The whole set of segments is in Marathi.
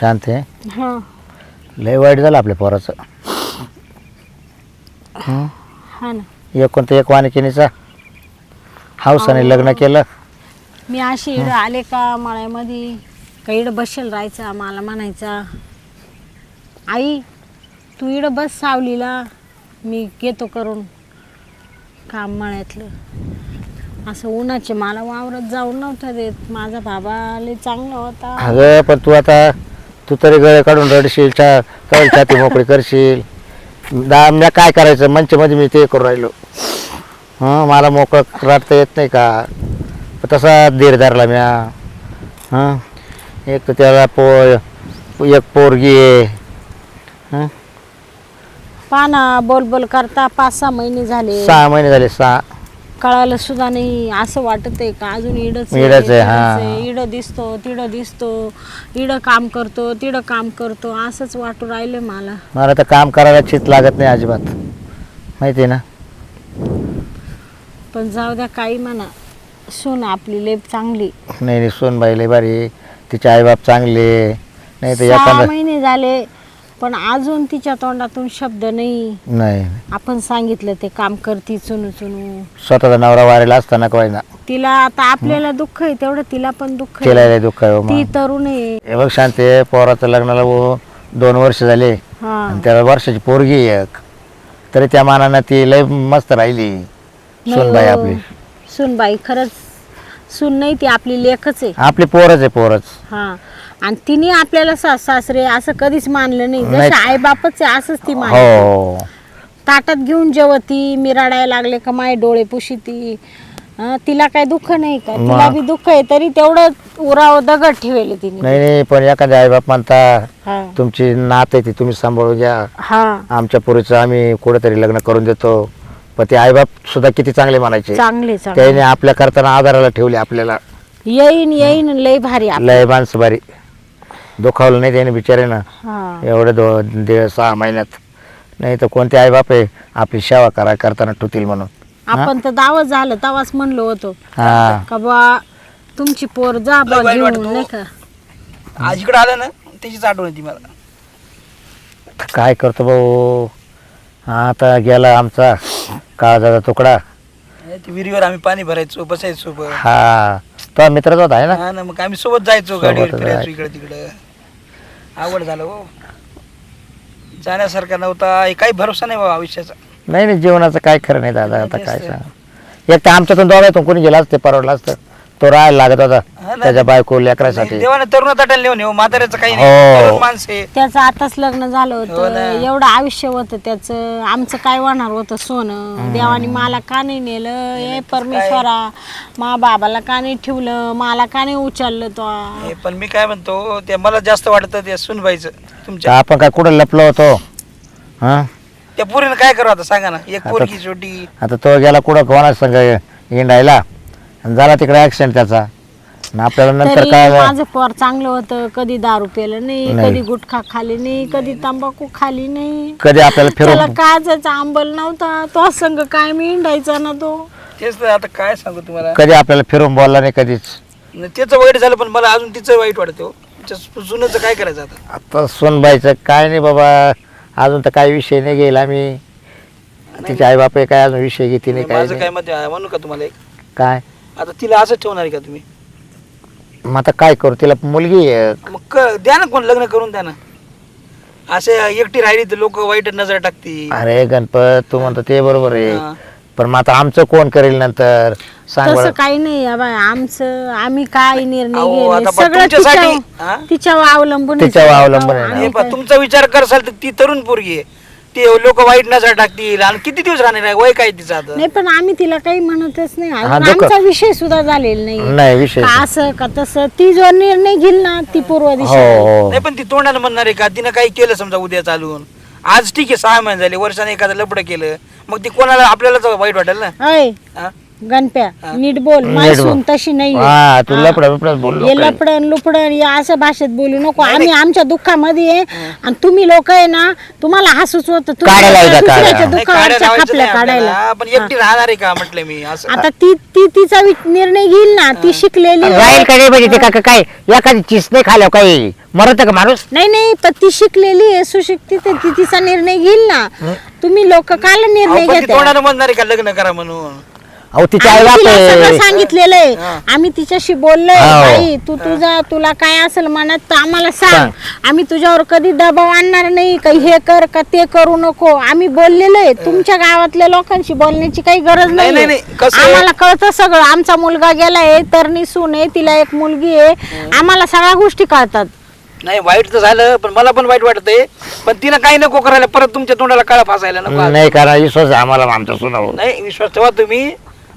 शांत आहे. हा. लय वाईट झालं आपल्या पोराचं. हं? हा ना. एक कोणतं एक वानिकिनीचा. हाऊसाने लग्न केलं. मी अशी इडं आले का मळ्यामध्ये? का इडं बसेल राहायचा मला म्हणायचा. आई तू इडं बस सावलीला. मी घेतो करून. काम मळ्यातलं. असं उन्हाचे मला वावरत जाऊन नव्हतं देत. माझा बाबा लय चांगला होता. अगं पण तू आता तू तरी गळे काढून रडशील चा कळ छाती मोकळी करशील. दा म्या काय करायचं? मंचमध्ये मी ते करू राहिलो. हां मला मोकळं रडता येत नाही का? तसा धीर धरला म्या. हां एक तर त्याला पो एक पोरगी आहे. हं? पाना बोल बोल करता पाच सहा महिने झाले. सहा महिने झाले सहा. कळालं सुद्धा नाही. असं वाटत आहे का? अजून इडच इडंच आहे, हा. इड दिसतो तिडं दिसतो. इडं काम करतो तिडं काम करतो. असंच वाटू राहिले मला. मला तर काम करायला चित लागत नाही अजिबात. माहिती आहे ना? पण जाऊ द्या काही म्हणा. सून आपली लेप चांगली. नाही नाही सोनबाई लय बारी तिचे आईबाप चांगले नाही तर सहा एखादा महिने झाले. पण अजून तिच्या तोंडातून शब्द नाही. नाही. आपण सांगितलं ते काम करती चुनू चुनू. स्वतःचा नवरा वारेला असताना काय ना तिला आता आपल्याला दुःख आहे तेवढं तिला पण दुःख केला आहे दुःख आहे हो ती मग. तरुण आहे. हे बघ शांते पोराचं लग्नाला वो दोन वर्ष झाले. हा. आणि त्याला वर्षाची पोरगी आहे एक. तरी त्या मानानं ती लय मस्त राहिली. सोनबाई हो. आपली. सुनबाई खरंच सुन नाही ती आपली लेखच आहे. आपली पोरच आहे पोरच. हा. आणि तिने आपल्याला सास सासरे असं कधीच मानलं नाही. नाही. जसं आई बापच आहे असंच ती मान हो. ताटात घेऊन जेवती मी रडायला लागले का माय डोळे पुशीती. हं, तिला काय दुःख नाही का? मग. तिला बी दुःख आहे तरी तेवढं उराव दगड ठेवले तिने. नाही नाही पण एखाद्या आईबाप म्हणता हा. तुमची नात आहे ती तुम्ही सांभाळून घ्या. हा. आमच्या पोरीचं आम्ही कुठेतरी लग्न करून देतो. पण ते आईबाप सुद्धा किती चांगले म्हणायचे. चांगले चांगले. त्याने आपल्या करताना आधाराला ठेवले आपल्याला. येईन येईन लय भारी आप- लय माणसं बारी दुखावलं नाही त्याने बिचारे ना हा. एवढे दो दीड सहा महिन्यात. नाही तर कोणते आई बाप आहे आपली सेवा करा करताना ठुतील म्हणून. आपण तर दावत झालं तेव्हाच म्हणलो होतो. हा. का बा तुमची पोर जा बा लय वाईट घेऊन वाटतं. नाही का? आज इकडे आलं ना त्याचीच आठवण येते मला. काय करतो भाऊ? आता गेला आमचा काळजाचा तुकडा. ते विहिरीवर आम्ही पाणी भरायचो बसायचो सोबत हा. तो मित्रच होता आहे ना? हा ना मग आम्ही सोबत जायचो गाडीवर सोबतच फिरायचो जायचो. इकडे तिकडे. आवड झालं हो. जाण्यासारखा नव्हता. हे काही भरोसा नाही बाबा आयुष्याचा. नाही नाही जीवनाचं काय खरं नाही दादा आता काय. सांग? एक तर आमच्यातून दोघातून कोणी गेला असते परवडला असतं. तो राहायला लागत होता ना. त्याच्या बायको लेकरासाठी. देवाने तरुण ताटाला नेऊन म्हाताऱ्याचं काही हो. तरुण माणसं आहे. त्याचं आताच लग्न झालं हो होतं ना. एवढं आयुष्य होतं त्याचं. आमचं काय होणार होतं सोनं? देवाने मला का नाही नेलं? हे परमेश्वरा मा बाबाला का नाही ठेवलं? मला का नाही उचललं तो? हे पण मी काय म्हणतो ते मला जास्त वाटतं ते सुनबाईचं. तर तुमच्या आपण काय कुठं लपलो होतो? हा? त्या पोरीनं काय करू आता? सांगा ना. एक पोरगी छोटी. आता तो गेला कुठं? कोणा संग हिंडायला आणि झाला तिकडे ऍक्सिडेंट त्याचा. आणि आपल्याला नंतर तरी काय माझं पोर चांगलं होतं. कधी दारू पेलं नाही नाही. कधी गुटखा खाली नाही कधी तंबाखू खाली नाही. कधी आपल्याला त्याला फिरून काचाचा आंबल नव्हता. तो संग काय मी हिंडायचा ना तो. तेच तर आता काय सांगू तुम्हाला? कधी आपल्याला फिरून बोलला नाही कधीच. त्याचं वाईट झालं पण मला अजून तिचं वाईट वाटतं हो. तिच्या जुनंचं काय करायचं आता? आता सोनबाईचं काय नाही बाबा. अजून तर काही विषय नाही गेला आम्ही तिचे आई बाप काय अजून विषय घेते नाही काय माझं नाही. काय मत आहे? म्हणू का तुम्हाला एक? काय? आता तिला असं ठेवणार आहे का तुम्ही? मग आता काय करू? तिला मुलगी आहे. मग क- द्या ना कोण लग्न करून द्या ना. असे एकटी राहिली तर लोक वाईट नजर टाकतील. अरे गणपत तू म्हणतो ते बरोबर आहे. पण मग आता आमचं कोण करेल नंतर? सांग तसं बरं. काही नाही आहे आमचं आम्ही काय निर्णय अहो, घेणे आता पण सगळं तुमच्यासाठी, तिच्या हा? तिच्यावर अवलंबून आहे तिच्यावर. अवलंबून आहे. ना. आम्ही हे पहा, काय- तुमचा विचार करसाल तर ती तरुण पोरगी आहे. ते लोक वाईट नजर टाकतील. आणि किती दिवस राहणार आहे? वय काय तिचं आता? नाही पण आम्ही तिला काही म्हणतच नाही. अजून दुःख- आमचा विषय सुद्धा झालेला नाही. नाही विषय का असं का तसं? ती जो निर्णय घेईल ना ती पूर्व हो दिशा हो. नाही पण ती तोंडानं म्हणणार आहे का? तिनं काही केलं समजा उद्या चालून. आज ठीक आहे सहा महिने झाले वर्षाने एखादं लपडं केलं. मग ती कोणाला आपल्यालाच वाईट वाटेल ना? अय हा? गणप्या नीट बोल नीट बोल. सून तशी नाही हा तू लपडा बिपडा बोललो हे काय. लपडण लुपडण या असं भाषेत बोलू नको. आम्ही आमच्या दुःखामध्ये आहे. आणि तुम्ही लोक आहे ना तुम्हाला हसूच होतं. काढायला दुसऱ्याच्या काढायला. नाही, काड्या दुःखावरच्या लावायचं खापल्या नाही काढायला. आपल्याला. पण एकटी राहणार आहे का म्हटलं मी? असं. आता ती ती तिचा वि- निर्णय घेईल ना ती शिकलेली आहे. राहील का नाही म्हणजे ते का का- काय एखादी चिस नाही खाल्या काही? मरत का माणूस? नाही नाही पण ती शिकलेली आहे सुशिक्षित आहे. ती तिचा निर्णय घेईल ना. तुम्ही लोक काल निर्णय घेता तोंडानं म्हणणार आहे का लग्न करा म्हणून? अहो तिच्या आई आम्ही तिला सगळं बाप सांगितलेलं आहे. आम्ही तिच्याशी बोललोय हो. बाई तू तुझा तुला काय असेल मनात तर आम्हाला सांग. आम्ही तुझ्यावर कधी दबाव आणणार नाही का हे कर का ते करू नको. आम्ही बोललेलो आहे. तुमच्या गावातल्या लोकांशी बोलण्याची काही गरज नाही, नाही नाही, कसं आहे? आम्हाला कळतं सगळं. आमचा मुलगा गेलाय तरणी सून आहे तिला एक मुलगी आहे. आम्हाला सगळ्या गोष्टी कळतात. नाही वाईट तर झालं पण मला पण वाईट वाटतंय. पण तिनं काही नको करायला परत तुमच्या तोंडाला काळा फासायला नको नाही कारण विश्वास आहे आम्हाला आमच्या सुनावर नाही विश्वास ठेवा तुम्ही.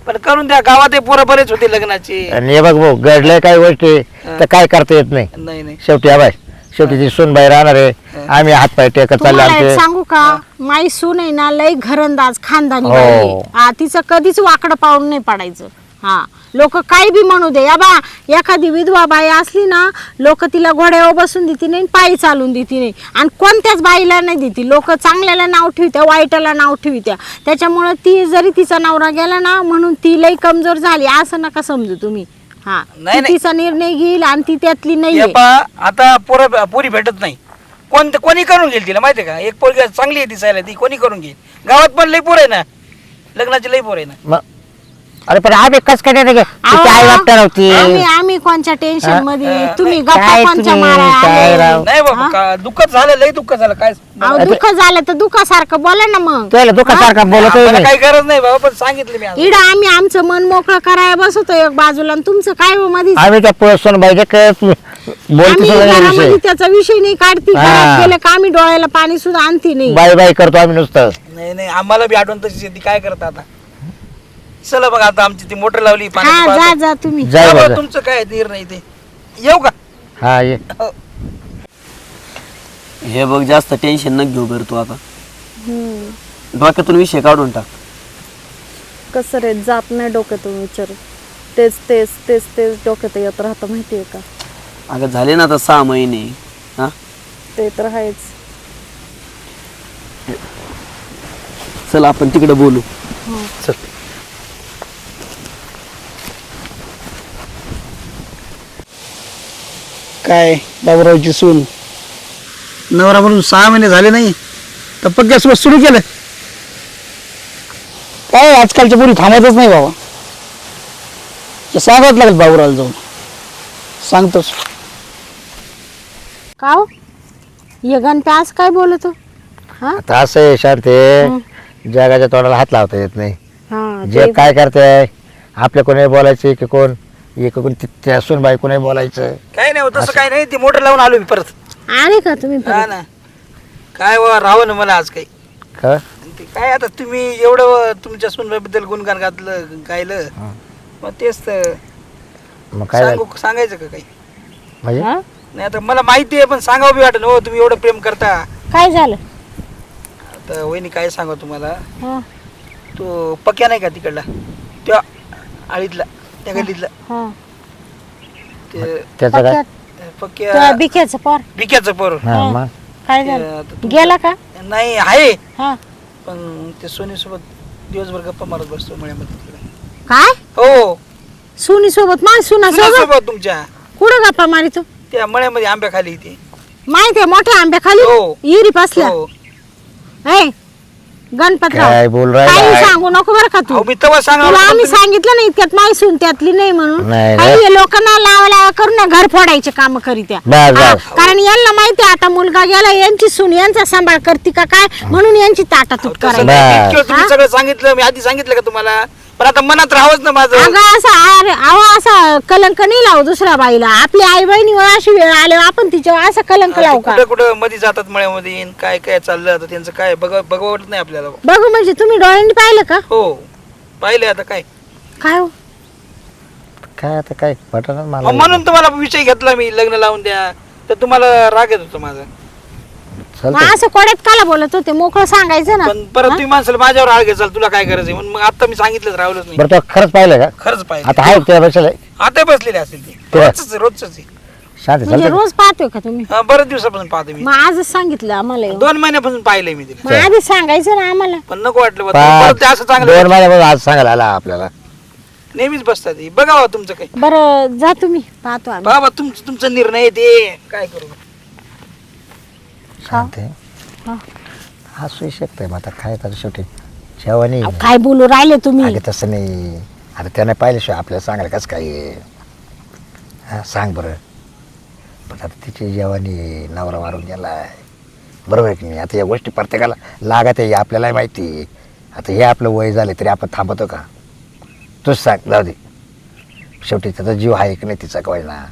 पण करून द्या गावात हे पोरं बरेच होते लग्नाचे. आणि हे बघ भाऊ घडलंय काही गोष्टी तर काय करता येत नाही? नाही नाही. शेवटी बाय शेवटी ती सुनबाई राहणार आहे आम्ही हात पाय टेकत चालले तुम्हाला एक आमचे. सांगू का? माई सून आहे ना लय घरंदाज खानदानी हो. बाई आहे. हा तिचं कधीच वाकडं पाऊल नाही पडायचं. हा. लोक काही बी म्हणू दे. या बा एखादी विधवा बाई असली ना लोक तिला घोड्यावर बसून देते नाही पायी चालून देते नाही. आणि कोणत्याच बाईला नाही देते. लोक चांगल्याला नाव ठेवत्या वाईटाला नाव ठेवत्या. त्याच्यामुळं ती जरी तिचा नवरा गेला ना म्हणून ती लई कमजोर झाली. असं नका समजू तुम्ही. हा नाही, ती नाही. तिचा निर्णय घेईल आणि ती त्यातली हे नाही आता पोरं पोरी भेटत नाही. कोण कोणी करून घेईल तिला माहितीये का? एक पोरगी चांगली आहे दिसायला ती कोणी करून घेईल? गावात पण लई पोर आहे ना. लग्नाची लई पोर आहे ना. मग अरे पण आम्ही कस काय नाही तिची आई वाटत नव्हती? आम्ही आम्ही कोणच्या टेन्शन? मध्ये? हा, तुम्ही नाही, गप्पा काय कोणच्या तुम्ही, मारा काय आले? राव? नाही बाबा का झालं लई दुःख झालं काय अहो दुःख झालं तर दुःखासारखं बोला ना मग. तुला दुःखासारखा बोलतोय आम्हाला नाही काही गरज नाही बाबा पण सांगितलं मी आज. इड आम्ही आमचं मन मोकळं करायला बसवतो एक बाजूला आणि तुमचं काय हो मध्ये आम्ही त्या पुढे सुनबाईच्या काय बोलतो आम्ही सुद्धा नाही घरामध्ये विषय. त्याचा विषय नाही काढती. हा. घरात गेलं का आम्ही डोळ्याला पाणी सुद्धा आणती नाही. बाय बाय करतो आम्ही नुसतं. नाही नाही आम्हाला बी आठवण तशीच येते. काय करता आता? चला बघा आता आमची ती मोटर लावली हा पाण्याची जा पाहतो. जा तुम्ही. जा. तुमचं काय निर्णय ते? येऊ का? हा ये. हो. हे बघ जास्त टेन्शन न घेऊ बरं तू आता. हम्म. डोक्यातून विषय काढून टाक. कसं रे जात नाही डोक्यातून विचार. तेच तेच तेच तेच डोक्यात येत राहतं माहिती आहे का? अगं झाले ना आता सहा महिने. हा? ते तर आहेच. चल आपण तिकडे बोलू. चल. काय? बाबूरावची सून. नवरा म्हणून सहा महिने झाले नाही तर पक्क्यासोबत सुरू केलं. काय आजकालच्या मुली थांबतच नाही बाबा. ते सांगावंच लागेल बाबूरावला जाऊन. सांगतोच. का हो? ये आज काय बोलतो हा? आता असं आहे शांती. जगाच्या तोंडाला हात लावता येत नाही. हा जे ते- काय करते आपल्या कोणी बोलायचे की कोण? एक कोण ती- त्या सुनबाई कोणी बोलायचं. काय नाही तसं काय नाही ती मोटर लावून आलो मी परत. आले का तुम्ही हा परत? ना. काय वा राहावं ना मला आज काही. का? आणि ते काय आता तुम्ही एवढं तुमच्या सुनबाईबद्दल गुणगान घातलं गायलं. मग तेच तर. मग काय झालं? सांगू सांगायचं का काही? म्हणजे? हा? नाही आता मला माहिती आहे पण सांगावं बी वाटत हो तुम्ही एवढं प्रेम करता. काय झालं? आता वहिनी काय सांगा तुम्हाला? हा, तो पक्या नाही का तिकडला? त्या आळीतला. त्या गल्लीतला. हा. ते त्याचं काय? पक्क्यात- पक्या त्या बिक्याचं पोर. भिक्याचं पोर. हा मग? काय ते झालं? आता तुम- गेला का? नाही आहे. हा. पण ते सोनीसोबत दिवसभर गप्पा मारत बसतो मळ्यामध्ये तिकडे. काय? हो. सुनी सोबत माय सुना सोबत सोबत तुमच्या. कुठं गप्पा मारितो? त्या मळ्यामध्ये आंब्या खाली इथे माहिती आहे मोठ्या आंब्या खाली हो. इरी पासल्या. हो. ए गणपतराव काय बोल काही राहिला सांगू नको बरं का तू. अहो, मी तेव्हा तुला सांगा आम्ही सांगितलं नाही इतक्यात माय सून त्यातली नाही म्हणून. नाही, काही. हे लोकांना लावा लावा करून ना घर फोडायचे काम करीत्या. बस हा, बस कारण यांना माहिती आहे आता मुलगा गेला यांची सून यांचा सांभाळ करते का काय? म्हणून यांची ताटातूट तसं करायची. नाही, बस. इतकं तुम्ही हा? सगळं सांगितलं मी आधी सांगितलं का तुम्हाला? पण आता मनात राहावंच ना माझं. अगं असं अरे अहो असा कलंक नाही लावू दुसऱ्या बाईला. आपली आई बहिणीवर अशी वेळ आल्यावर आपण तिच्यावर असा कलंक लावू का? कुठं कुठं मध्ये जातात मळ्यामध्ये काय काय चाललं आता त्यांचं काय बघ बघा वाटत नाही आपल्याला. बघू म्हणजे तुम्ही डोळ्यांनी पाहिलं का? हो. पाहिले आता काय. काय हो? काय आता काय? पटणार अहो, मला म्हणून तुम्हाला विषय घेतला मी लग्न लावून द्या. तर तुम्हाला राग येत होता माझा. चालतंय. असं कोड्यात काला बोलत होते मोकळं सांगायचं ना. पण परत तुम्ही माणसाला माझ्यावर आळ घेचाल तुला काय करायचं म्हणून मग आता मी सांगितलंच राहिलंच नाही. बरं तो खरंच पाहिलं का? खरंच पाहिजे आता आहे त्या बसला आता बसलेले असतील ते. रोजच रोजच. शांत म्हणजे चालतं रोज पाहतोय का तुम्ही? हा, बरेच दिवसापासून पाहतो मी. मग आजच सांगितलं आम्हाला. दोन महिन्यापासून पाहिलंय मी तिला. मग आधी सांगायचं ना आम्हाला. पण नको वाटलं बा. परत ते असं दोन चांगलं महिन्यापासून आज सांगायला आला आपल्याला. नेहमीच बसतात हे. बघावं तुमचं काही. बरं जा तुम्ही. पाहतो आम्ही. बाबा तुमचं तुमचा निर्णय आहे ते. काय करू? शांत आहे. हा. हसू शकतंय मग आता काय तर शेवटी. अहो, काय बोलू राहिले तुम्ही? अगं तसं नाही. आता त्याने पाहिल्याशिवाय आपल्याला सांगायला कसं काय आहे? हा सांग बरं. पण आता तिची जेवणी आहे, नवरा मारून गेलाय. बरोबर आहे की नाही? आता या गोष्टी प्रत्येकाला लागत आहे आपल्यालाही माहिती आहे. आता हे आपलं वय झालं तरी आपण थांबतो का? तूच सांग जाऊ दे. शेवटी त्याचा जीव आहे की नाही तिचा कवाय ना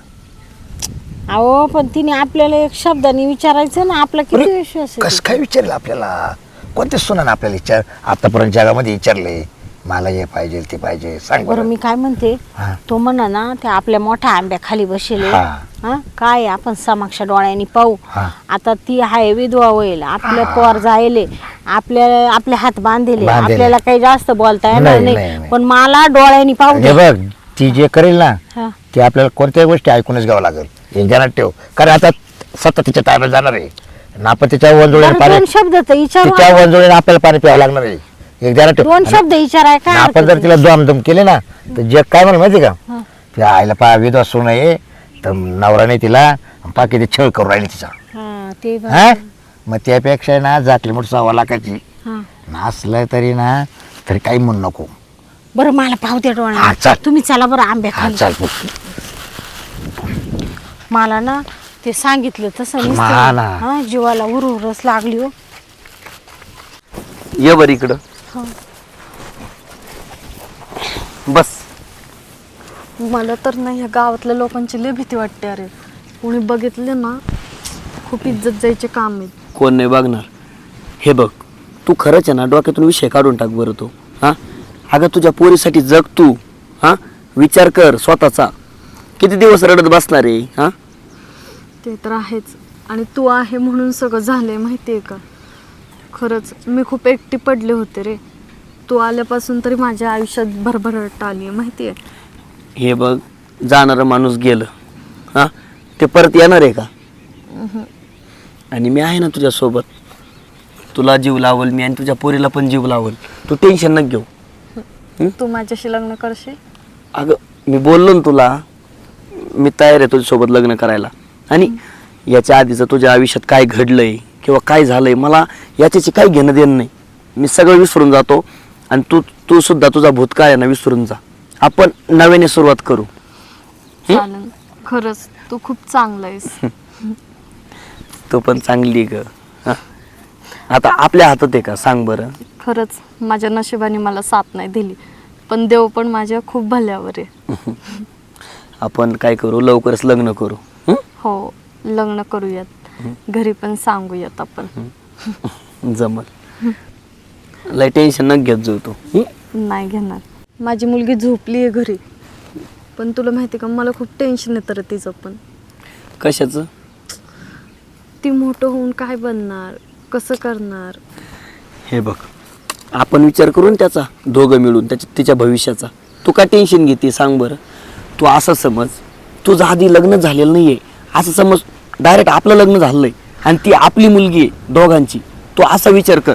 अहो पण तिने आपल्याला एक शब्दाने विचारायचं ना आपला किती विश्वास आहे कसं काय विचारलं आपल्याला कोणते सुनानं आपल्याला विचार आतापर्यंत जगामध्ये विचारले मला हे पाहिजे ते पाहिजे सांग बरं बरं मी काय म्हणते हा. तो म्हणा ना त्या आपल्या मोठ्या आंब्याखाली बसेले हा. हा काय आपण समक्ष डोळ्यांनी पाहू हा. आता ती आहे विधवा होईल आपलं पोर जायले आपल्या आपले हात बांधले बांधलेले. आपल्याला काही जास्त बोलता येणार नाही, नाही, नाही नाही. पण मला डोळ्यांनी पाहू हे दे. बघ ती जे करेल ना हा. ती आपल्याला कोणत्याही गोष्टी ऐकूनच घ्यावं लागेल हे ध्यानात ठेव. कारण आता सतत तिच्या ताब्यात जाणार आहे. आणि आपण तिच्या वंजोळीने पाणी दोन शब्द तर विचारू तिच्या वंजोळीने आपल्याला पाणी प्यावं लागणार आहे. एक ध्यानात ठेव. दोन आणि शब्द विचाराय काय आपण हरकत जर. तिला दमदम केले ना तर जग काय म्हणलं माहिती का. त्या आईला पा विधवा सोनं आहे तर नवराने तिला पाकी ते छळ करून राहिली तिचा. हा ते बरं. हा? मग त्यापेक्षा आहे ना जातली मोठी सव्वा लाखाची. हा. नाचलं तरी ना तरी काही म्हणू नको. बरं मला पाहू हा, डोळ्याने चल. तुम्ही चला बरं आंब्या हा खाली. चाल मला ना ते सांगितलं तसं नुसतं, हा ना. हा जीवाला उरस लागली हो. ये बरं इकडं. हा. बस. मला तर नाही या गावातल्या लोकांची लय भीती वाटते अरे. कोणी बघितले ना खूप इज्जत जायचे काम आहे कोण नाही बघणार. हे बघ तू खरंच आहे ना डोक्यातून विषय काढून टाक बरं तो. हां? अगं तुझ्या पोरीसाठी जग तू. हां? विचार कर स्वतःचा. किती दिवस रडत बसणार आहे हां? ते तर आहेच. आणि तू आहे म्हणून सगळं झालंय माहिती आहे का? खरंच मी खूप एकटी पडले होते रे. तू आल्यापासून तरी माझ्या आयुष्यात भरभराट आली आहे माहिती आहे हे बघ जाणारं माणूस गेलं. हां? ते परत येणार आहे का? आणि मी आहे ना तुझ्यासोबत. तुला जीव लावल मी आणि तुझ्या पोरीला पण जीव लावल. तू टेन्शन न घेऊ. तू माझ्याशी लग्न करशील? अगं मी बोललो ना तुला मी तयार आहे तुझ्यासोबत लग्न करायला. आणि याच्या आधीचं तुझ्या आयुष्यात काय घडलंय किंवा काय झालंय मला याच्याची काही घेणं देणं नाही. मी सगळं विसरून जातो आणि तू तू सुद्धा तुझा भूतकाळ आहे ना विसरून जा. आपण नव्याने सुरुवात करू. चालेल. खरंच तू खूप चांगला आहेस. तो पण चांगली ग. हं? आता आपल्या हातात आहे का? सांग बरं. खरंच माझ्या नशिबाने मला साथ नाही दिली. पण देव पण माझ्या खूप भल्यावर आहे. आपण काय करू? लवकरच लग्न करू. हं? हो लग्न करूयात. घरी पण सांगूयात आपण. जमल. लय टेन्शन न घेत जाऊ तू. हं? नाही घेणार. माझी मुलगी झोपली आहे घरी. पण तुला माहिती का मला खूप टेन्शन येतं रे तिचं पण. कशाचं? ती मोठं होऊन काय बनणार? कसं करणार? हे बघ आपण विचार करू ना त्याचा दोघं मिळून त्याच्या तिच्या भविष्याचा. तू काय टेन्शन घेते सांग बरं. तू असं समज तुझं आधी लग्न झालेलं नाही आहे असं समज डायरेक्ट आपलं लग्न झालंय आणि ती आपली मुलगी आहे दोघांची तू असा विचार कर.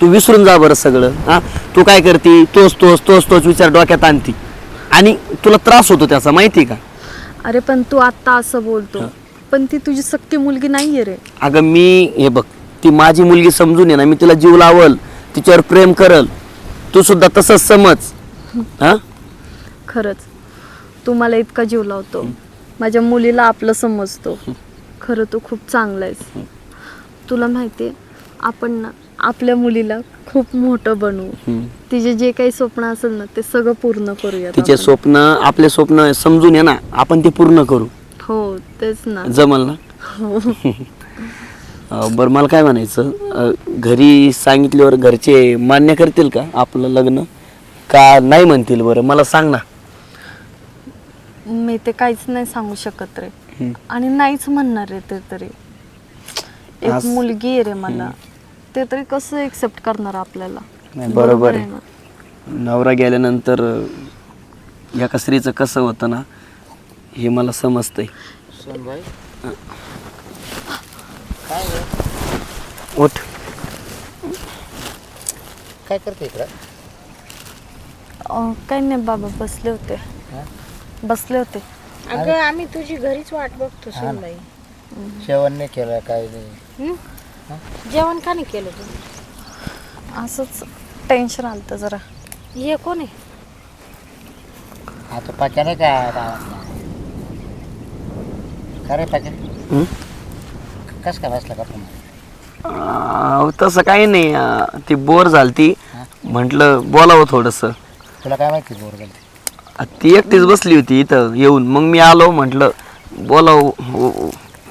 तू विसरून जा बरं सगळं हां? तू काय करते? तोच तोच तोच तोच विचार डोक्यात आणती. आणि तुला त्रास होतो त्याचा माहिती आहे का? अरे पण तू आत्ता असं बोलतो पण ती तुझी सक्की मुलगी नाहीये रे. अगं मी हे बघ ती माझी मुलगी समजून ये ना मी तिला जीव लावल तिच्यावर प्रेम करल तू सुद्धा तसंच समज हा? खरंच. तू मला इतका जीव लावतो. माझ्या मुलीला आपलं समजतो. खरं तू खूप चांगला आहेस. तुला माहिती आहे आपण ना आपल्या मुलीला खूप मोठं बनवू. तिचे जे काही स्वप्न असेल ना ते सगळं पूर्ण करूयात तिचे. स्वप्न आपले स्वप्न समजून ये ना आपण ते पूर्ण करू. हो तेच ना. जमल ना? हो. अं, बरं मला काय म्हणायचं? अं, घरी सांगितल्यावर घरचे मान्य करतील का आपलं लग्न? का नाही म्हणतील बरं? मला सांग ना. मी ते काहीच नाही सांगू शकत रे. हम्म. आणि नाहीच म्हणणार रे ते तरी. एक मुलगी आहे रे मला. ते तरी कसं एक्सेप्ट करणार आपल्याला? नाही बरोबर आहे ना? नवरा गेल्यानंतर अं, एका स्त्रीचं कसं होतं ना हे मला समजतंय. सोनबाई? उठ. काय करते इकडं? अं, काही नाही बाबा बसले होते. हा? बसले होते. अगं आम्ही तुझी घरीच वाट बघतो सुनबाई. जेवण नाही केलं काय नाही. हं? जेवण का नाही केलं तू? असंच टेन्शन आलं होतं जरा. हे कोण आहे? आता पाक्या नाही का गावातला खरं पाक्या? हं? कसं काय बसला का पण अं, तसं काही नाही अं, ती बोर झालती. म्हटलं बोलावं थोडंसं. तुला काय माहिती बोर झाली ती एकटीच बसली होती इथं येऊन. मग मी आलो म्हटलं बोलाव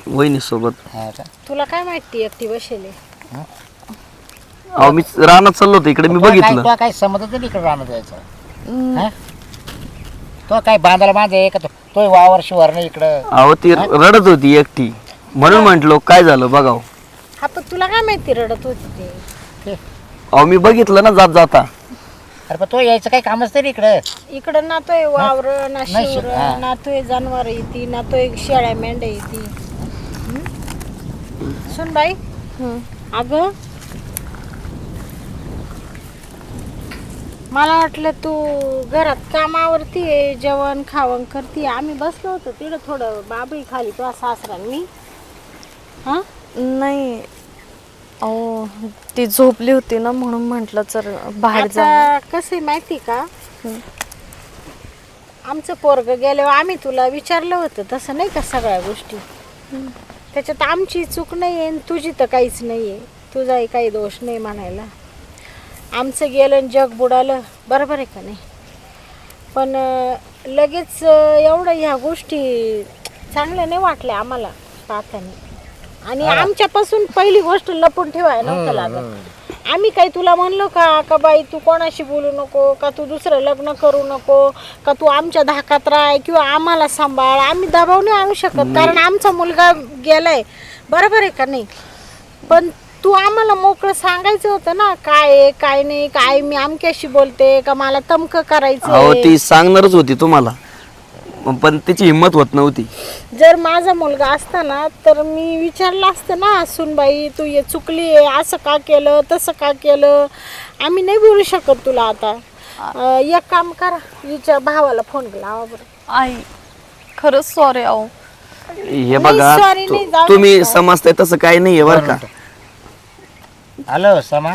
वहिनी सोबत हा का? तुला काय माहिती एकटी बसेले अहो मी रानात चाललो होतो इकडे मी बघितलं. तुला काय समजत नाही इकडे राहणं जायचं. हा? तो काय बांधायला बांधे का तो? तो वावर शिवार नाही इकडं. अहो ती रडत होती एकटी. म्हणून म्हटलो काय झालं बघाव. हा पण तुला काय माहिती रडत होती ते? अहो मी बघितलं ना जात जाता. अरे पण तो यायचं काही कामच नाही इकडं. इकडं ना तोय वावर ना नाही शिवर हा. ना तोय जनावर येते ना तोय शेळ्या मेंढ्या येते सुन बाई हं. अगं? मला वाटलं तू घरात कामावरती आहे जेवण खावण करते आम्ही बसलो होतो तिकडं थोडं बाबळी खाली तुझा सासरा आणि मी हा? नाही अहो ती झोपली होती ना म्हणून म्हटलं चल बाहेर जा आता कसं आहे माहिती का? आमचं पोरग गेल्यावर आम्ही तुला विचारलं होतं तसं नाही का सगळ्या गोष्टी? त्याच्यात आमची चूक नाही आहे आणि तुझी तर काहीच नाही आहे. तुझाही काही दोष नाही म्हणायला. आमचं गेलं आणि जग बुडालं बरोबर आहे का नाही? पण अं, लगेच अं, एवढं ह्या गोष्टी चांगल्या नाही वाटल्या आम्हाला पाहताना. आणि आमच्यापासून पहिली गोष्ट लपून ठेवायला नव्हतं लागत. आम्ही काही तुला म्हणलो का का बाई तू कोणाशी बोलू नको का तू दुसरं लग्न करू नको का तू आमच्या धाकात राह किंवा आम्हाला सांभाळ आम्ही दबाव नाही आणू शकत कारण आमचा मुलगा गेलाय. बरोबर आहे का नाही? पण तू आम्हाला मोकळं सांगायचं होतं ना काय काय नाही काय मी आमक्याशी बोलते का मला तमक करायचं ती सांगणारच होती तुम्हाला. पण तिची हिंमत होत नव्हती. जर माझा मुलगा असता ना तर मी विचारलं असतं ना सुनबाई तू ये चुकली आहे असं का केलं तसं का केलं? आम्ही नाही बोलू शकत तुला आता. अं, एक काम करा हिच्या भावाला फोन लावा बरं. आई खरंच सॉरी अहो. हे बघा sorry, तु- नाही, जाऊ तुम्ही दे. समजताय तसं काही नाहीये बरं का. हॅलो समा.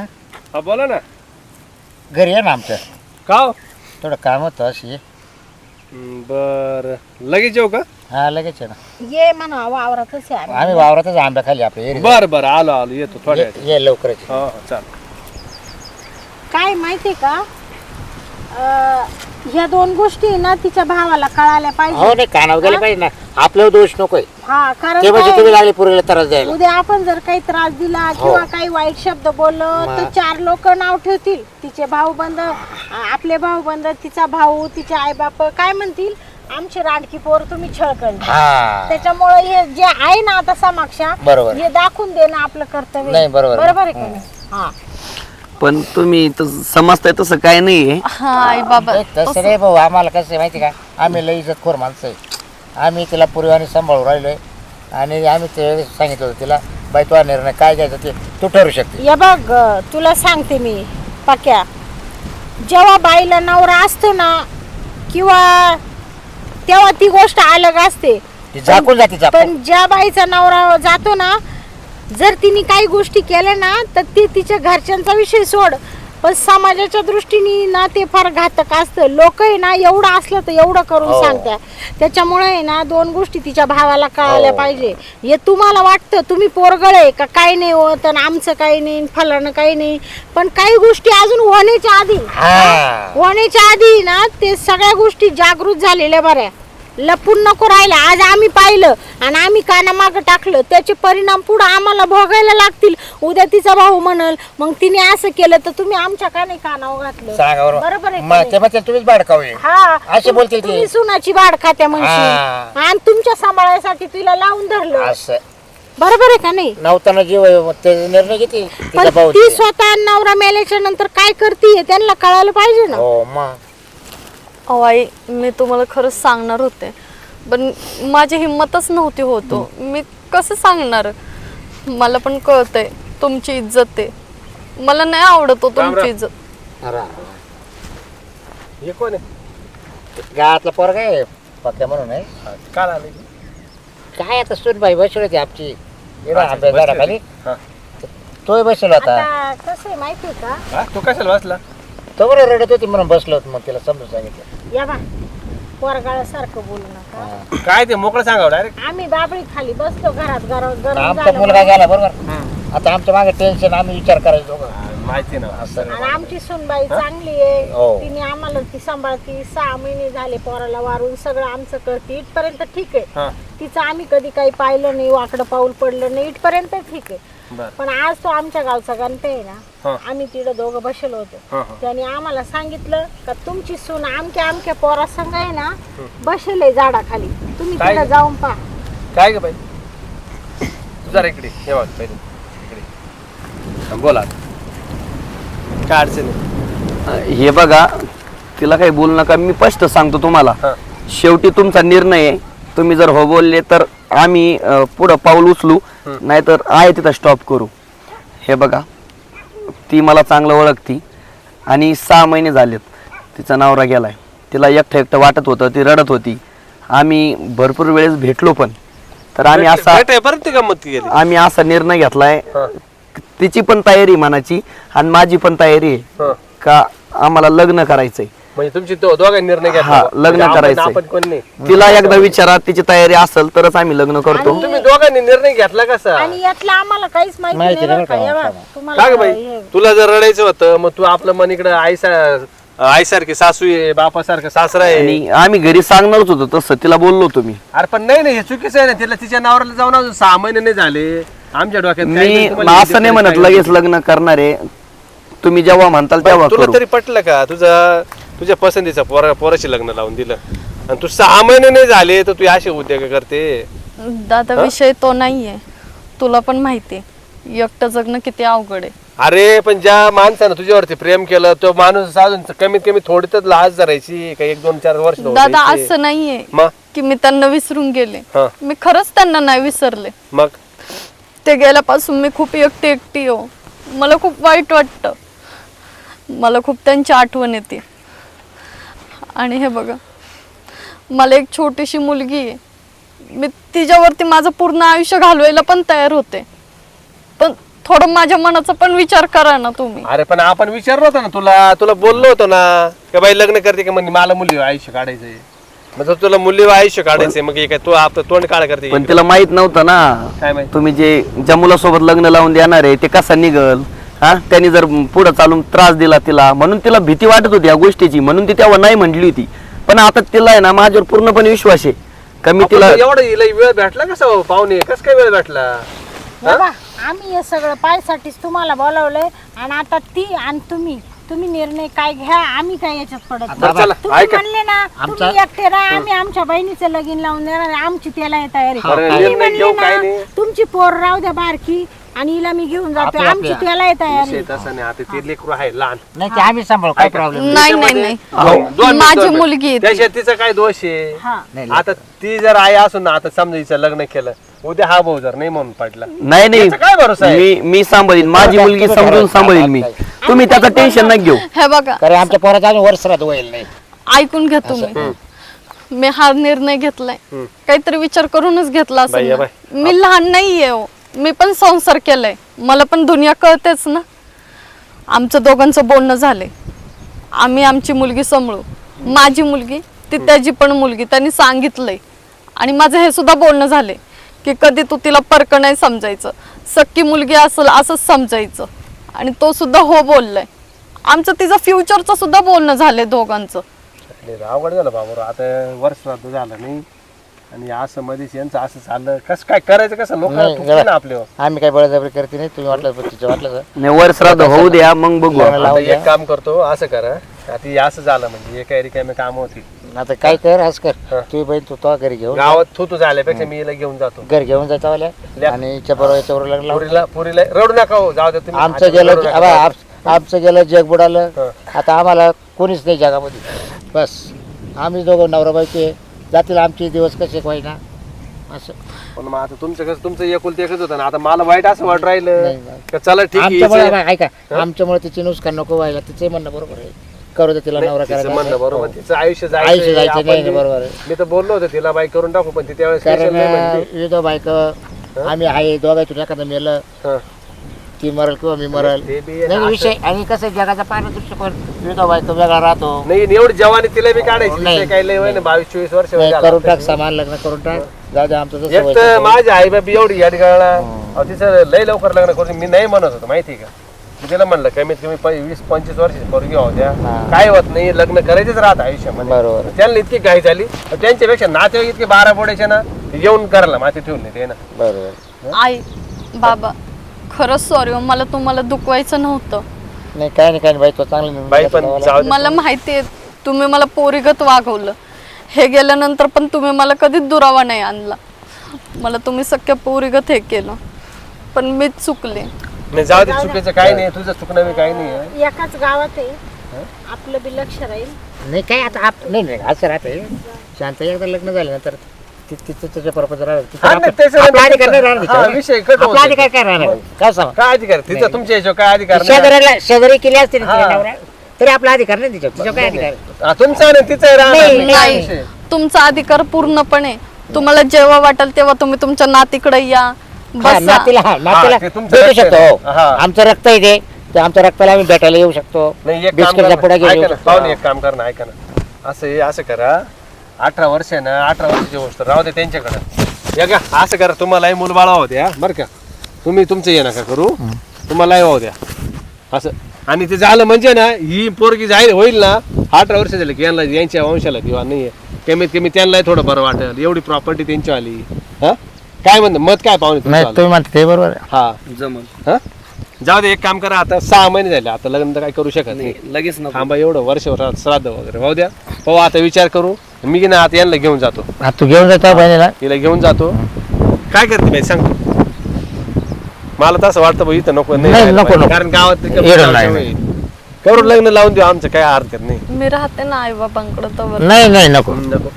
हा बोला ना. घरी आहे ना आमचं का हो? थोडं काम होतं अशी. बर. लगेच येऊ का? हा लगेच आहे ना. ये म्हणा वावरातच आहे आम्ही. आम्ही वावरातच आंब्या खाली आपल्या बर बर. आलो आलो. येतो थोड्या वेळात. ये ये लवकरच हो हो. चाल काय माहितीये का? अं, ह्या दोन गोष्टी ना तिच्या भावाला कळाल्या हो पाहिजे नाही कानावर गेले पाहिजे ना. आपल्यावर दोष नकोय. हा कारण ते म्हणजे काय? तुम्ही लागले पुरीला त्रास द्यायला. उद्या आपण जर काही त्रास दिला किंवा काही वाईट शब्द बोललो तर चार लोक नाव ठेवतील. तिचे भाऊ बंद आपले भाऊ बंद तिचा भाऊ तिचे आई बाप काय म्हणतील? आमची राडकी पोर तुम्ही छळ करता हा. त्याच्यामुळे हे जे आहे ना आता समाक्षा बरोबर. हे दाखवून देणं आपलं कर्तव्य नाही, बरोबर. बरोबर आहे का नाही? हा. पण तुम्ही तसं समजताय तसं काही नाहीये. हा बाबा नाही, तसं नाही भाऊ आम्हाला कसं आहे माहिती का? आम्ही लई इज्जतखोर माणसं आहे. आम्ही तिला पूर्वाने सांभाळून राहिलोय. आणि आम्ही ते सांगितलं होतं तिला बाई तुझा निर्णय काय घ्यायचा ते तू ठरू शकते. हे बघ तुला सांगते मी पक्या. जेव्हा बाईला नवरा असतो ना किंवा तेव्हा ती गोष्ट अलग असते. ती झाकून जाते झाकून. पण ज्या बाईचा नवरा जातो ना जर तिने काही गोष्टी केल्या ना तर ते तिच्या घरच्यांचा विषय सोड. पण समाजाच्या दृष्टीने ना ते फार घातक असतं. लोक आहे ना एवढं असलं तर एवढं करून हो. सांगत्या. त्याच्यामुळे आहे ना दोन गोष्टी तिच्या भावाला कळाल्या हो. पाहिजे. हे तुम्हाला वाटतं तुम्ही पोरगळ आहे का? काही नाही होत आणि आमचं काही नाही फलानं काही नाही. पण काही गोष्टी अजून होण्याच्या आधी. हा. होण्याच्या आधी ना ते सगळ्या गोष्टी जागृत झालेल्या बऱ्या. लपून नको राहिला. आज आम्ही पाहिलं आणि आम्ही कानामागं टाकलं. त्याचे परिणाम पुढे आम्हाला भोगायला लागतील. उद्या तिचा भाऊ म्हणल मग तिने असं केलं तर तुम्ही आमच्या काने कानावर घातलं. सांगा बरोबर आहे का मग नाही? ते म्हणतील तुम्हीच बाडकाव आहे. हा. असे तुम- बोलतील ते. तुम्ही सुनाची वाढ खात्या हा. म्हणशील आणि तुमच्या सांभाळायसाठी तिला लावून धरलं. असं. बरोबर आहे का नाही? नव्हताना जीव आहे, मग ते निर्णय घेतली तिचा पण भाऊ ती स्वतः नवरा मेल्याच्या नंतर काय करते त्यांना कळायला पाहिजे ना. हो मग. अहो आई मी तुम्हाला खरंच सांगणार होते. पण माझी हिंमतच नव्हती होतो मी कसं सांगणार? मला पण कळतंय तुमची इज्जत आहे. मला नाही आवडत हो तुमची इज्जत. अरे हे कोण आहे? गावातला पोरगा आहे पक्या म्हणून आहे. काल आले. काय आता सुनबाई बसली होती आमची एवढा अच्छा, आंबे बसली झाडाखाली हा. तोही बसेल होता. आता कसं आहे माहिती आहे का? हा तू कशाला बसला? तो बरं रडत होती म्हणून बसलो होतो मग तिला समजून सांगितलं. या बा पोरगाळासारखं बोलू नका. काय ते मोकळं सांगावं डायरेक्ट आम्ही बाबळी खाली बसतो घरात घरात गरम आमचा झालं मुलगा. गेला बरोबर. आता आमच्या मागे टेन्शन आम्ही विचार करायचो दोघं. माहिती ना आणि आमची सुनबाई चांगली आहे. हो. तिने आम्हाला ती सांभाळती. सहा महिने झाले पोराला वारून सगळं आमचं करते इथपर्यंत ठीक आहे. हा. तिचं आम्ही कधी काही पाहिलं नाही वाकडं पाऊल पडलं नाही. इथपर्यंत ठीक आहे. बर. पण आज तो आमच्या गावचा गणपती आहे हा. ना आम्ही तिथं दोघं बसलो होतो. हा त्याने आम्हाला सांगितलं का तुमची सून आमक्या आमक्या पोरा संग आहे ना बसेल आहे झाडाखाली. तुम्ही काय? तिथं जाऊन पहा. काय ग बाई? तू जरा इकडे हे बघ पहिले. इकडे हा, बोला. काय अडचण आहे? हे बघा तिला काही बोलू नका. मी स्पष्ट सांगतो तुम्हाला. हा. शेवटी तुमचा निर्णय आहे. तुम्ही जर हो बोलले तर आम्ही अं, पुढं पाऊल उचलू नाहीतर आहे तिथं स्टॉप करू. हे बघा ती मला चांगलं ओळखती आणि सहा महिने झालेत. तिचा नवरा गेलाय. तिला एकटं एकटं वाटत होतं ती रडत होती. आम्ही भरपूर वेळेस भेटलो पण. तर आम्ही असा ती गंमत आम्ही असा निर्णय घेतलाय. तिची पण तयारी मनाची आणि माझी पण तयारी आहे. का आम्हाला लग्न करायचंय. म्हणजे तुमची तो दोघांनी निर्णय घेतला हा, बा. लग्न म्हणजे आपण- करायचंय. आपण कोण नाही तिला एकदा विचारा तिची तयारी असेल तरच आम्ही लग्न करतो तुम्ही दोघांनी निर्णय घेतला कसा आणि यातलं आम्हाला काहीच माहिती नाही बरं का? का? हे. तुम्हाला बाई हे- तुला जर रडायचं होतं मग तू आपलं मन इकडं आईसा आईसारखी सासू आहे बापासारखं सासरा आहे आणि आम्ही घरी सांगणारच होतो तसं तिला बोललो तुम्ही अरे पण नाही नाही हे चुकीचं आहे ना तिला तिच्या नावाला जाऊन अजून सहा महिने नाही झाले आमच्या डोक्यात मी तुम्हाला असं नाही म्हणत लगेच लग्न करणार आहे तुम्ही जेव्हा म्हणताल तेव्हा तुला करू तरी पटलं का तुझा तुझ्या पसंतीचा पोरा पोराशी लग्न लावून दिलं. आणि तू सहा महिने नाही झाले तर तू असे उद्योग करते. दादा विषय तो नाहीये. तुला पण माहिती आहे एकटं जगणं किती अवघड आहे. अरे पण ज्या माणसानं तुझ्यावरती प्रेम केलं तो माणूस अजून कमीत कमी थोडी तर लाज धरायची. का एक दोन चार वर्ष दादा धरायची. असं नाहीये मग? की मी त्यांना विसरून गेले. हा. मी खरंच त्यांना नाही विसरले. मग? ते गेल्यापासून मी खूप एकटी एकटी हो. मला खूप वाईट वाटतं. मला खूप त्यांची आठवण येते. आणि हे बघा मला एक छोटीशी मुलगी आहे. मी तिच्यावरती माझं पूर्ण आयुष्य घालवायला पण तयार होते. पण थोडं माझ्या मनाचा पण विचार करा ना तुम्ही. अरे पण आपण विचारलं होतं ना तुला? तुला बोललो होतो ना. की बाई लग्न करते का म्हणजे मला मुली आयुष्य काढायचंय. मग जर तुला मुली आयुष्य काढायचंय मग हे काय तू आपलं तोंड काळ करते पण तिला माहीत नव्हतं ना. काय माहिती? तुम्ही जे ज्या मुलासोबत लग्न लावून देणार आहे ते कसा निघल? हा त्यांनी जर पुढे चालून त्रास दिला तिला म्हणून तिला भीती वाटत होती या गोष्टीची म्हणून ती तेव्हा नाही म्हटली होती पण आता तिला आहे ना माझ्यावर पूर्णपणे विश्वास आहे का मी तिला एवढं हिला वेळ भेटला कसा हो, पाहुणे कस काय वेळ भेटला हे आम्ही हे सगळं पायसाठीच तुम्हाला बोलावलंय आणि आता ती आणि तुम्ही तुम्ही निर्णय काय घ्या आम्ही काय याच्यात पडत नाही. चला, तुम्ही ऐका. म्हणले ना तुम्ही एकटे राहा आम्ही आमच्या बहिणीचं लगीन लावून देणार आहे. आमची त्याला तयारी बरं, तुम्ही निर्णय म्हणले घेऊ ना, काय नाही. तुमची पोर राहू द्या बारकी आणि हिला मी घेऊन जातो आपल्या- आमची आपल्या. त्याला तयारी. विषय तसा नाही. आता ते लेकरू आहे लहान. नाही ते आम्ही सांभाळू. काय प्रॉब्लेम नाही नाही नाही. दोन- दोन मिनिट, माझी दोन. मुलगी आहे ती. त्याच्यात तिचा काय दोष आहे? हा. नाही आता ती जर आई असून ना आता समजा हिचं लग्न केलं उद्या हा भाऊ जर नाही म्हणून पडला नाही नाही. काय भरोसा आहे? मी मी सांभाळीन. माझी मुलगी समजून सांभाळीन मी. तुम्ही त्याचं टेन्शन नाही घेऊ. हे बघा. कारण आमच्या पोराचा अजून वर्ष राहत होईल नाही. ऐकून घ्या तुम्ही. मी हा निर्णय घेतलाय. काहीतरी विचार करूनच घेतला बाई, असेल बाई. मी लहान नाहीये हो. मी पण संसार केलाय. मला पण दुनिया कळतेच ना. आमचं दोघांचं बोलणं झालंय. आम्ही आमची मुलगी समळू. माझी मुलगी ती त्याची पण मुलगी त्यांनी सांगितलंय. आणि माझं हे सुद्धा बोलणं झालंय की कधी तू तिला परक नाही समजायचं. सक्की मुलगी असेल असंच समजायचं. आणि तो सुद्धा हो बोललाय. आमचं तिचं फ्युचरचं सुद्धा बोलणं झालंय दोघांचं. अवघड झालं बाबा आता वर्ष झालं नाही. आणि असं मध्येच यांचं असं चाललं. कसं काय करायचं कसं नाही, लोक जरा- ना आपल्यावर आम्ही काय बळजबरी करते नाही तुम्ही वाटलं तर तिचं वाटलं तर. नाही वर श्राद्ध होऊ द्या मग बघू आपण. आता द्या. एक काम करतो असं करा. आता हे असं झालं म्हणजे एका रिकामे काम होती आता काय कर आज कर. हा. तुझी बहीण तू तो घरी घेऊन गावात थू तू झाल्यापेक्षा मी हिला घेऊन जातो. घर घेऊन जायचं वाल्या ल्या. आणि हिच्या बरोबर लग्न लावून पुरीला पुरीला रडू नका हो जाऊ दे तुम्ही. आमचं गेलं रडू नका. आबा, आम- आमचं गेलं जग बुडालं हा. आता आम्हाला कोणीच नाही जगामध्ये. बस. आम्ही दोघं नवरा बायको आहे. जातील आमचे दिवस कसे ना असं. पण मग आता तुमचं कसं तुमचं एकुलते एकच होतं ना. आता मला वाईट असं वाट राहिलं नाही, नाही. का चला ठीक आहे आमच्यामुळे हिचं- ऐका. आमच्यामुळे तिची नुसकान नको व्हायला. तिचं म्हणणं बरोबर आहे. करू दे तिला नवरा तिचं म्हणणं करायचा बरोबर हो. तिचं आयुष्य आयुष्य जायचं नाही, बरोबर आहे. मी तर बोललो होतो तिला बाईक करून टाकू पण ती त्यावेळेस कारण special नाही म्हणली. विधो बायक आम्ही आहे दोघांतून एखादं मेलं. हं. ती मरल किंवा मी मरल. ते बी आहे नाही विषय आणि कसं आहे, जगाचा पाणी दृष्टिकोन विधो बायको वेगळा राहतो. नाही एवढी जवानी तिला बी काढायची नाही. विषय काही लय वय बावीस चोवीस वर्ष नाही, झालं करून टाक. समान लग्न करून टाक. जाऊ दे आमचं जसं एक व्हायचं तर ते. माझी आई बाबी एवढी याड गळला तिचं लय लवकर लग्न करून मी नाही म्हणत होतो माहिती का? मी तिला म्हणलं कमीत कमी प- वीस पंचवीस वर्षाची पोरगी होत्या हा. काय होत नाही लग्न करायचंच राहत आयुष्यामध्ये. बरोबर. त्यांना इतकी घाई झाली. तर त्यांच्यापेक्षा नातेवाईक इतके बारा पोड्याचे ना ते येऊन करायला माती ठेवून नाही ते ना. बरोबर. आई बाबा खरंच सॉरी मला तुम्हाला दुखवायचं नव्हतं. नाही काय नाही काय नाही बाई तो चांगलं बाई पण जाऊ दे. मला माहिती आहे तुम्ही मला पोरीगत वागवलं. हे गेल्यानंतर पण तुम्ही मला कधीच दुरावा नाही आणला. मला तुम्ही सख्या पोरीगत हे केलं. पण मीच चुकले. नाही जाऊ दे चुकीचं काही नाही तुझं चुकणं बी काही नाही आहे. एकाच गावात आहे. आपलं बी लक्ष राहील. नाही काय आता आप नाही नाही असं राहते शांत एकदा लग्न झाल्यानंतर ति- तिचं त्याच्या पर्पज हा, नाही, त्याचं आपला नाही, अधिकार नाही राहणार हा, तिच्यावर. विषय कट आपला होतो. अधिकार काय राहणार? काय सांग? काय अधिकार? तिचा तुमच्या याच्यावर काय अधिकार नाही शेजाऱ्याला शेजारी केली असते ना तिच्या हा. तरी आपला अधिकार नाही काय अधिकार? हा, तुमचा नाही तिचा राहणार नाही, नाही, काय नाही विषय? तुमचा अधिकार पूर्णपणे. तुम्हाला जेव्हा वाटेल तेव्हा तुम्ही तुमच्या नातीकडे या. हा, बसा. नातीला हा नातीला ते तुमचं भेटू रक्त आहे. शकतो. हा. आमचं रक्त आहे ते. तर आमच्या रक्ताला आम्ही भेटायला येऊ शकतो. नाही एक काम बिस्किटचा कर. पुडा ना. घेऊन ऐका ना, शकतो. पाहुणे एक काम कर ना ऐका ना. असं हे असं करा. अठरा वर्ष आहे ना अठरा वर्षाची गोष्ट. राहू दे त्यांच्याकडे. या का? असं करा तुम्हालाही मुलबाळा होत्या बरं का? तुम्ही तुमचं ये नका करू. तुम्हालाही होऊ द्या. असं. आणि ते झालं म्हणजे ना ही पोरगी जाईल होईल ना अठरा वर्ष झाली की यांना यांच्या वंशाला किंवा नाही कमीत कमी त्यांनाही थोडं बरं वाटेल. एवढी प्रॉपर्टी त्यांची आली. हा? काय म्हणतं मत काय पाहुणे नाही आलं? तुम्ही म्हणता ते बरोबर आहे. हा. जमल. हा? जाऊ दे एक काम करा आता सहा महिने झाले आता लग्न तर काय करू शकत नाही लगेच नको. थांबा एवढं वर्ष श्राद्ध वगैरे. भाऊ द्या. हो आता विचार करू. मी ना आता यांना घेऊन जातो आता तू घेऊन जातो बहिणीला हिला घेऊन जातो काय करते बाई सांग तू. मला तसं वाटतं भाऊ इथं नको नाही, राहायला नको, पाहिजे. नको. कारण गावात ते येडं कमी नाही. करून लग्न लावून देऊ आमचं काय हरकत नाही मी राहते ना आई बाबांकडे तर नाही नाही नको नको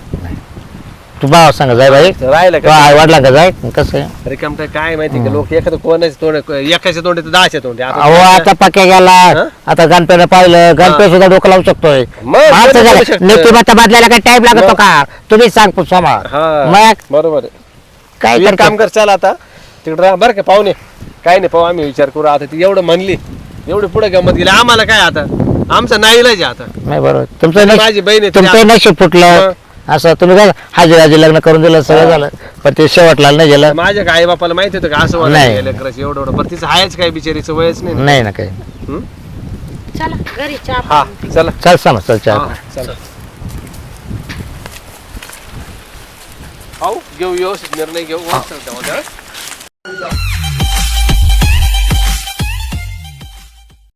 तू भाव सांगा जाय बाई. राहिलं तो का आई वडिला का जाय. कसं आहे? रिकाम काय काय माहिती का? लोक एखादं कोणाचे तोंड एकाचे तोंड आहे तर दहाचे तोंड. अहो आता आता पक्या गेला. हा? आता गणपेनं पाहिलं गणपे सुद्धा डोकं लावू शकतोय. मग माणसं झालं. नीतिमत्ता बदलायला काय टाइम लागतो मग. का? तुम्ही सांग समोर. हा मग? बरोबर आहे. काय तू एक करतो? काम कर चल आता. तिकडे राहा. बरं का पाहुणे? काय नाही पाहू आम्ही विचार करू. आता ती एवढं म्हणली. एवढी पुढे गमत गेली आम्हाला काय आता? आमचा नाईलाज आहे आता. नाही बरोबर. तुमचं माझी बहीण आहे, तुमचं तिला- नशीब फुटलं. असं तुम्ही काय हाजी हाजी लग्न करून दिलं सगळं झालं. पण ते शेवटला नाही गेलं. माझ्या आई बापाला माहिती होतं का असं नाही. एवढं एवढं. बरं तिचं आहेच काय बिचारीचं वयच नाही ना. नाही ना काही. हं? चला घरी चहा हा चला. चल समज चल चल हा, चला. घेऊ व्यवस्थित निर्णय घेऊ. व्यवस्थित जाऊ द्या.